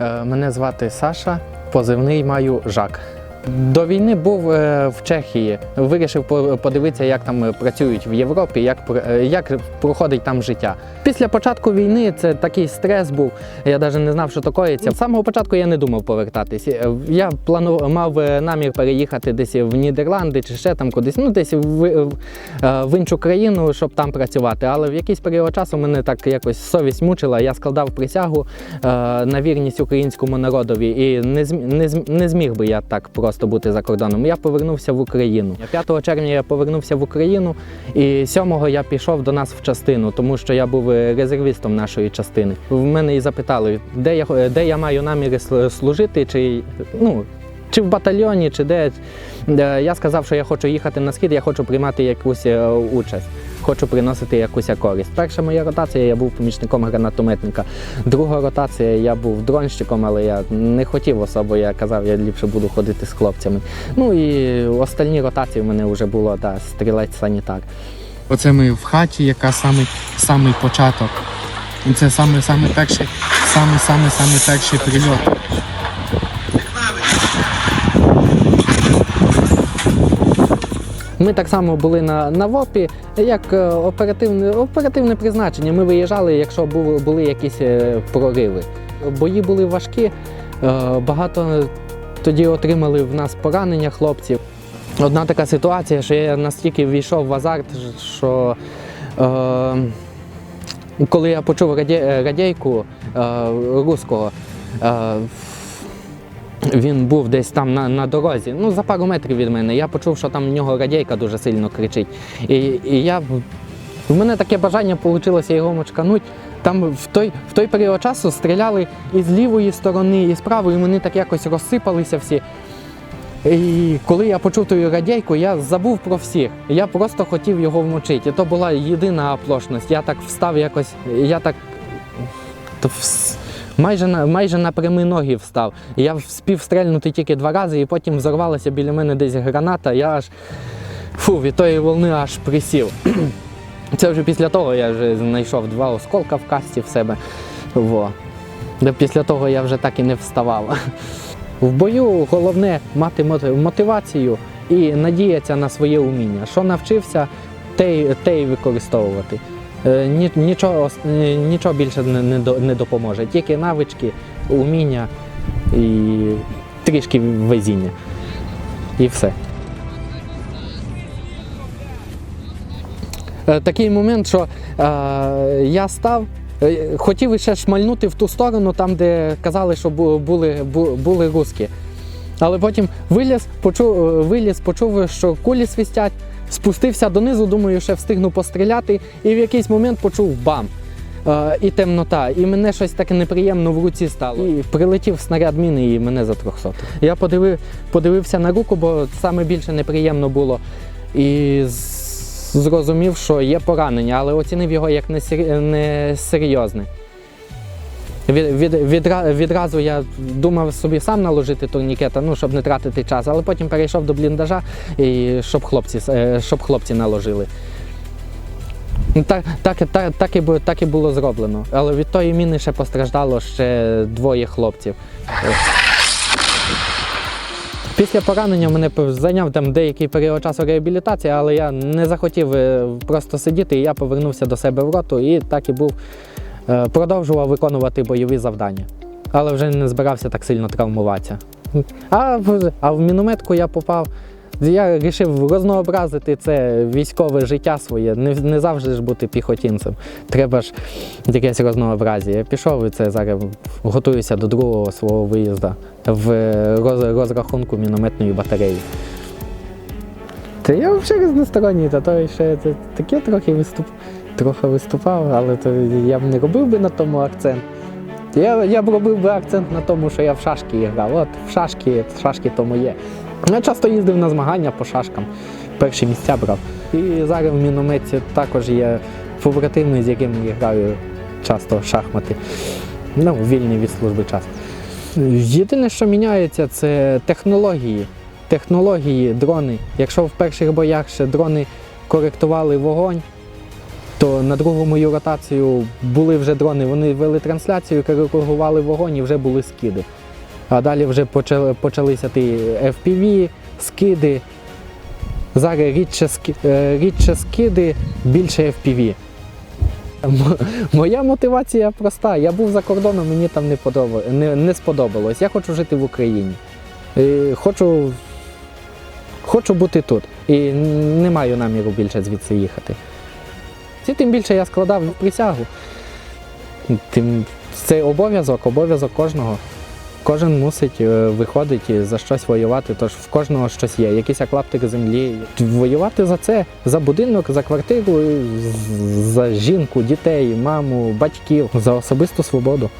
Е, Мене звати Саша, позивний маю Жак. До війни був е, в Чехії. Вирішив по- подивитися, як там е, працюють в Європі, як, е, як проходить там життя. Після початку війни це такий стрес був. Я навіть не знав, що такоється. З самого початку я не думав повертатись. Е, Я планував мав намір переїхати десь в Нідерланди чи ще там кудись, ну десь в, в, іншу країну, щоб там працювати. Але в якийсь період часу мене так якось совість мучила. Я складав присягу на вірність українському народові і не, не, не зміг би я так просто бути за кордоном. Я повернувся в Україну. 5 червня я повернувся в Україну, і 7-го я пішов до нас в частину, тому що я був е, резервістом нашої частини. В мене і запитали, де я, е, де я маю наміри служити, чи ну. Чи в батальйоні, чи де. Е, Я сказав, що я хочу їхати на схід, я хочу приймати якусь е, участь, хочу приносити якусь користь. Перша моя ротація я був помічником гранатометника. Друга ротація я був дронщиком, але я не хотів особо, я казав, я ліпше буду ходити з хлопцями. Ну і останні ротації в мене вже було да, стрілець-санітар. Оце ми в хаті, яка самий, самий початок. І це саме, саме перший, саме, саме, саме перший прильот. Ми так само були на, на ВОПі, як е, оперативне, оперативне призначення. Ми виїжджали, якщо були, були якісь е, прориви. Бої були важкі, е, багато тоді отримали в нас поранення хлопців. Одна така ситуація, що я настільки ввійшов в азарт, що е, коли я почув радє, радійку е, руського, е, він був десь там на, на дорозі, ну за пару метрів від мене. Я почув, що там в нього радійка дуже сильно кричить. І, і я в мене таке бажання вийшло його мочкануть. Там в той, в той період часу стріляли і з лівої сторони, і з правої, і вони так якось розсипалися всі. І коли я почув ту радійку, я забув про всіх. Я просто хотів його вмочити. І то була єдина оплошність. Я так встав якось, я так майже на майже на прямі ноги встав. Я вспів стрельнути тільки два рази, і потім взорвалася біля мене десь граната. Я аж фу, від тої волни аж присів. Це вже після того я вже знайшов два осколка в касті в себе. Во. Де після того я вже так і не вставав. В бою головне мати мотивацію і надіятися на своє уміння. Що навчився, те, й використовувати. Е, ні- Нічого, нічого більше не, допоможе. Тільки навички, уміння і трішки везіння. І все. Е, Такий момент, що е, я став, е, хотів ще шмальнути в ту сторону, там, де казали, що були, були русські. Але потім виліз, почув, виліз, почув, що кулі свистять, спустився донизу, думаю, ще встигну постріляти, і в якийсь момент почув бам. Е, і темнота, і мене щось таке неприємно в руці стало. І прилетів снаряд міни, і мене за 300. Я подивив, подивився на руку, бо саме більше неприємно було. І зрозумів, що є поранення, але оцінив його як несер- несерйозне. Від, від, відра, відразу я думав собі сам наложити турнікета, ну, щоб не тратити час, але потім перейшов до бліндажа, і щоб хлопці, е, щоб хлопці наложили. Ну, Так, так, так, так, і, так і було зроблено. Але від тої міни ще постраждало ще двоє хлопців. Після поранення мене зайняв там деякий період часу реабілітації, але я не захотів е, просто сидіти, і я повернувся до себе в роту і так і був, продовжував виконувати бойові завдання. Але вже не збирався так сильно травмуватися. А в, а в мінометку я попав. Я вирішив рознообразити це військове життя своє, не, не завжди ж бути піхотінцем. Треба ж якесь разнообразія. Я пішов і це зараз готуюся до другого свого виїзду в роз- розрахунку мінометної батареї. Та я взагалі різносторонній, та то ще таке трохи виступ, трохи виступав, але то я б не робив би на тому акцент. Я, я б робив би акцент на тому, що я в шашки грав. От в шашки, шашки то моє. Я часто їздив на змагання по шашкам, перші місця брав. І зараз в мінометі також є побратими, з якими я граю часто в шахмати. Ну, вільний від служби час. Єдине, що міняється, це технології. Технології, дрони. Якщо в перших боях ще дрони коректували вогонь, То на другу мою ротацію були вже дрони, вони вели трансляцію, коригували вогонь і вже були скиди. А далі вже почали, почалися ті FPV, скиди. Зараз рідше, е, рідше скиди, більше FPV. Моя мотивація проста. Я був за кордоном, мені там не, подоба, не, не сподобалось. Я хочу жити в Україні. Е, Хочу, хочу бути тут. І не маю наміру більше звідси їхати. І тим більше я складав присягу. Тим, це обов'язок, обов'язок кожного. Кожен мусить е, виходити за щось воювати, тож в кожного щось є, якийсь клаптик землі. Воювати за це, за будинок, за квартиру, за жінку, дітей, маму, батьків, за особисту свободу.